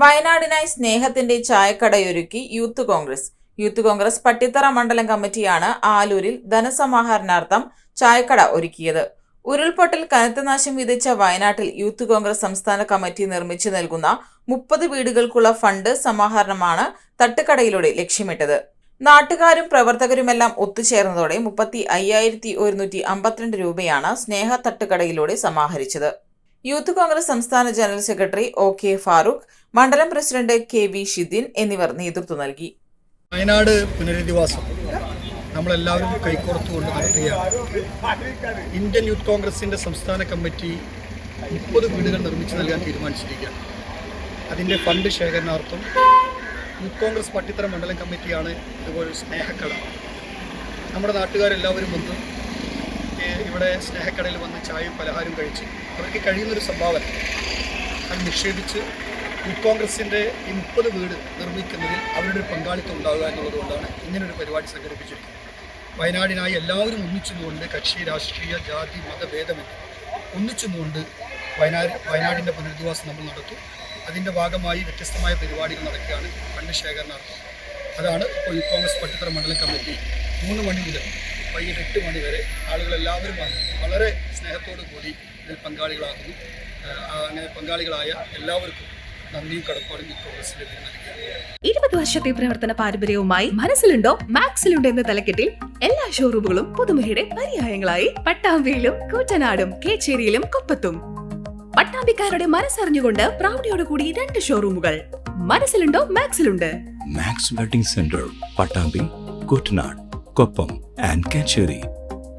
വയനാടിനായി സ്നേഹത്തിന്റെ ചായക്കടയൊരുക്കി youth Congress. Youth Congress Pattithara മണ്ഡലം കമ്മിറ്റിയാണ് ആലൂരിൽ ധനസമാഹരണാർത്ഥം ചായക്കട ഒരുക്കിയത്. ഉരുൾപൊട്ടൽ കനത്ത നാശം വിതച്ച വയനാട്ടിൽ യൂത്ത് കോൺഗ്രസ് സംസ്ഥാന കമ്മിറ്റി നിർമ്മിച്ചു നൽകുന്ന മുപ്പത് വീടുകൾക്കുള്ള ഫണ്ട് സമാഹരണമാണ് തട്ടുകടയിലൂടെ ലക്ഷ്യമിട്ടത്. നാട്ടുകാരും പ്രവർത്തകരുമെല്ലാം ഒത്തുചേർന്നതോടെ മുപ്പത്തി അയ്യായിരത്തി ഒരുന്നൂറ്റി അമ്പത്തിരണ്ട് രൂപയാണ് സ്നേഹ തട്ടുകടയിലൂടെ സമാഹരിച്ചത്. യൂത്ത് കോൺഗ്രസ് സംസ്ഥാന general secretary O K Farooq മണ്ഡലം പ്രസിഡന്റ് കെ വി ഷിദിൻ എന്നിവർ നേതൃത്വം നൽകി. വയനാട് പുനരധിവാസം നമ്മളെല്ലാവരും കൈകോർത്തുകൊണ്ട് നടത്തുകയാണ്. ഇന്ത്യൻ യൂത്ത് കോൺഗ്രസിന്റെ സംസ്ഥാന കമ്മിറ്റി മുപ്പത് വീടുകൾ നിർമ്മിച്ചു നൽകാൻ തീരുമാനിച്ചിരിക്കുകയാണ്. അതിന്റെ ഫണ്ട് ശേഖരണാർത്ഥം യൂത്ത് കോൺഗ്രസ് പട്ടിത്തറ മണ്ഡലം കമ്മിറ്റിയാണ് ഇതുപോലൊരു സ്നേഹക്കട നമ്മുടെ നാട്ടുകാരെല്ലാവരും വന്ന് ഇവിടെ സ്നേഹക്കടയിൽ വന്ന് ചായയും പലഹാരം കഴിച്ച് അവർക്ക് കഴിയുന്നൊരു സംഭാവന. അത് നിക്ഷേപിച്ച് യൂത്ത് കോൺഗ്രസിന്റെ ഈ മുപ്പത് വീട് നിർമ്മിക്കുന്നതിൽ അവരുടെ ഒരു പങ്കാളിത്തം ഉണ്ടാകുക എന്നുള്ളതുകൊണ്ടാണ് ഇങ്ങനൊരു പരിപാടി സംഘടിപ്പിച്ചിരിക്കുന്നത് വയനാടിനായി എല്ലാവരും ഒന്നിച്ചുകൊണ്ട് കക്ഷി രാഷ്ട്രീയ ജാതി മതഭേദമെന്ന് ഒന്നിച്ചുകൊണ്ട് വയനാട് വയനാടിന്റെ പുനരധിവാസം നമ്മൾ നടത്തും. അതിന്റെ ഭാഗമായി വ്യത്യസ്തമായ പരിപാടികൾ നടക്കുകയാണ് ഫണ്ട് ശേഖരണാർത്ഥം. അതാണ് ഇപ്പോൾ യൂത്ത് കോൺഗ്രസ് പട്ടിത്തറ മണ്ഡലം കമ്മിറ്റി. മൂന്ന് മണി മുതൽ വൈകിട്ട് എട്ട് മണി വരെ ആളുകളെല്ലാവരും വന്ന് വളരെ സ്നേഹത്തോടു കൂടി ഇതിൽ പങ്കാളികളാകുന്നു. അങ്ങനെ പങ്കാളികളായ എല്ലാവർക്കും ഇരുപത് വർഷത്തെ പ്രവർത്തന പാരമ്പര്യവുമായി മനസ്സിലുണ്ടോ? മാക്സിലുണ്ടോ എന്ന തലക്കെട്ടിൽ എല്ലാ ഷോറൂമുകളും പുതുമയുടെ പര്യായങ്ങളായി. പട്ടാമ്പിയിലും കൂറ്റനാടും കേച്ചേരിയിലും കൊപ്പത്തും. പട്ടാമ്പിക്കാരുടെ മനസ്സറിഞ്ഞുകൊണ്ട് പ്രൗഢിയോടുകൂടി രണ്ട് ഷോറൂമുകൾ മനസ്സിലുണ്ടോ? മാക്സിലുണ്ട്. Max wedding centre Pattambi Koottanad Koppam. and Kacheri.